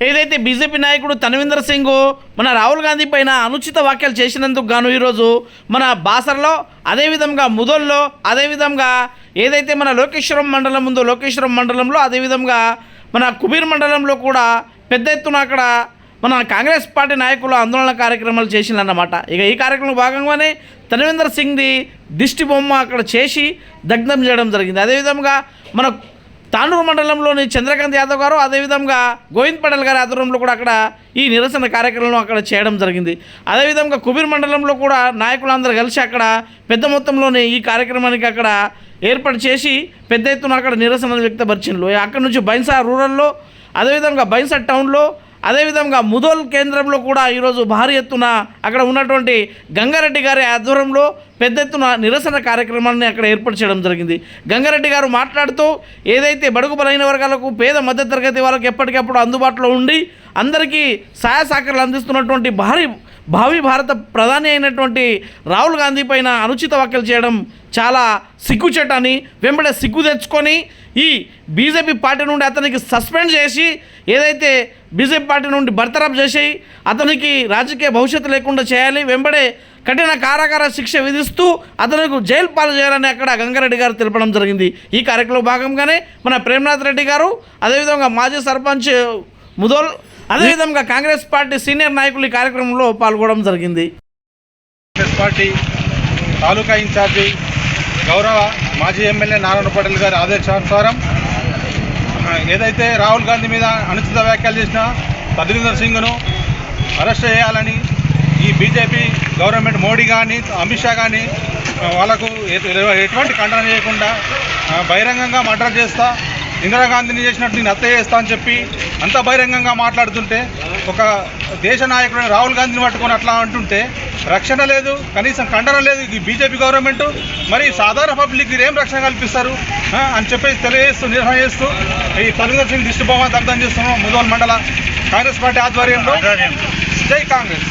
ఏదైతే బీజేపీ నాయకుడు తన్వీందర్ సింగ్ మన రాహుల్ గాంధీ పైన అనుచిత వ్యాఖ్యలు చేసినందుకు గాను ఈరోజు మన బాసర్లో అదేవిధంగా ముదోల్లో అదేవిధంగా ఏదైతే మన లోకేశ్వరం మండలం ఉందో లోకేశ్వరం మండలంలో అదేవిధంగా మన కుబీర్ మండలంలో కూడా పెద్ద ఎత్తున అక్కడ మన కాంగ్రెస్ పార్టీ నాయకులు ఆందోళన కార్యక్రమాలు చేసిందన్నమాట ఇక ఈ కార్యక్రమంలో భాగంగానే తన్వీందర్ సింగ్ది దిష్టి బొమ్మ అక్కడ చేసి దగ్ధం చేయడం జరిగింది. అదేవిధంగా మన తాండూరు మండలంలోని చంద్రకాంత్ యాదవ్ గారు అదేవిధంగా గోవింద్ పటేల్ గారి ఆధ్వర్యంలో కూడా అక్కడ ఈ నిరసన కార్యక్రమం అక్కడ చేయడం జరిగింది. అదేవిధంగా కుబీర్ మండలంలో కూడా నాయకులందరూ కలిసి అక్కడ పెద్ద మొత్తంలోనే ఈ కార్యక్రమానికి అక్కడ ఏర్పాటు చేసి పెద్ద ఎత్తున అక్కడ నిరసన వ్యక్తపరిచిండ్రు అక్కడ నుంచి బైన్సా రూరల్లో అదేవిధంగా బైన్సా టౌన్లో అదేవిధంగా ముదోల్ కేంద్రంలో కూడా ఈరోజు భారీ ఎత్తున అక్కడ ఉన్నటువంటి గంగారెడ్డి గారి ఆధ్వర్యంలో పెద్ద ఎత్తున నిరసన కార్యక్రమాన్ని అక్కడ ఏర్పాటు చేయడం జరిగింది. గంగారెడ్డి గారు మాట్లాడుతూ ఏదైతే బడుగు బలైన వర్గాలకు పేద మధ్యతరగతి వాళ్ళకి ఎప్పటికప్పుడు అందుబాటులో ఉండి అందరికీ సహాయ సహకారాలు అందిస్తున్నటువంటి భారీ భావి భారత ప్రధాని అయినటువంటి రాహుల్ గాంధీ పైన అనుచిత వ్యాఖ్యలు చేయడం చాలా సిగ్గుచేటని వెంబడే సిగ్గు తెచ్చుకొని ఈ బీజేపీ పార్టీ నుండి అతనికి సస్పెండ్ చేసి ఏదైతే బీజేపీ పార్టీ నుండి బర్తరఫ్ చేసి అతనికి రాజకీయ భవిష్యత్తు లేకుండా చేయాలి వెంబడే కఠిన కారాగార శిక్ష విధిస్తూ అతనికి జైలు పాలు చేయాలని అక్కడ గంగారెడ్డి గారు తెలపడం జరిగింది. ఈ కార్యక్రమంలో భాగంగానే మన ప్రేమనాథ్ రెడ్డి గారు అదేవిధంగా మాజీ సర్పంచ్ ముదోల్ అదేవిధంగా కాంగ్రెస్ పార్టీ సీనియర్ నాయకులు ఈ కార్యక్రమంలో పాల్గొనడం జరిగింది. కాంగ్రెస్ పార్టీ తాలూకా ఇన్ఛార్జి గౌరవ మాజీ ఎమ్మెల్యే నారాయణ పటేల్ గారి ఆదేశానుసారం ఏదైతే రాహుల్ గాంధీ మీద అనుచిత వ్యాఖ్యలు చేసిన తద్వీందర్ సింగ్ను అరెస్ట్ చేయాలని ఈ బీజేపీ గవర్నమెంట్ మోడీ కానీ అమిత్ షా కానీ వాళ్ళకు ఎటువంటి ఖండన చేయకుండా బహిరంగంగా మర్డర్ చేస్తా ఇందిరాగాంధీని చేసినట్టు నేను హత్య చేస్తా అని చెప్పి అంత బహిరంగంగా మాట్లాడుతుంటే ఒక దేశ నాయకుడు రాహుల్ గాంధీని పట్టుకొని అట్లా అంటుంటే రక్షణ లేదు కనీసం ఖండన లేదు ఈ బీజేపీ గవర్నమెంట్ మరి సాధారణ పబ్లిక్ ఏం రక్షణ కల్పిస్తారు? అని చెప్పేసి తెలియజేస్తూ నిరసన చేస్తూ ఈ తరుణ్ సింగ్ దిష్టి బొమ్మ దగ్ధం చేస్తున్నాం ముదోల్ మండల కాంగ్రెస్ పార్టీ ఆధ్వర్యంలో. జై కాంగ్రెస్.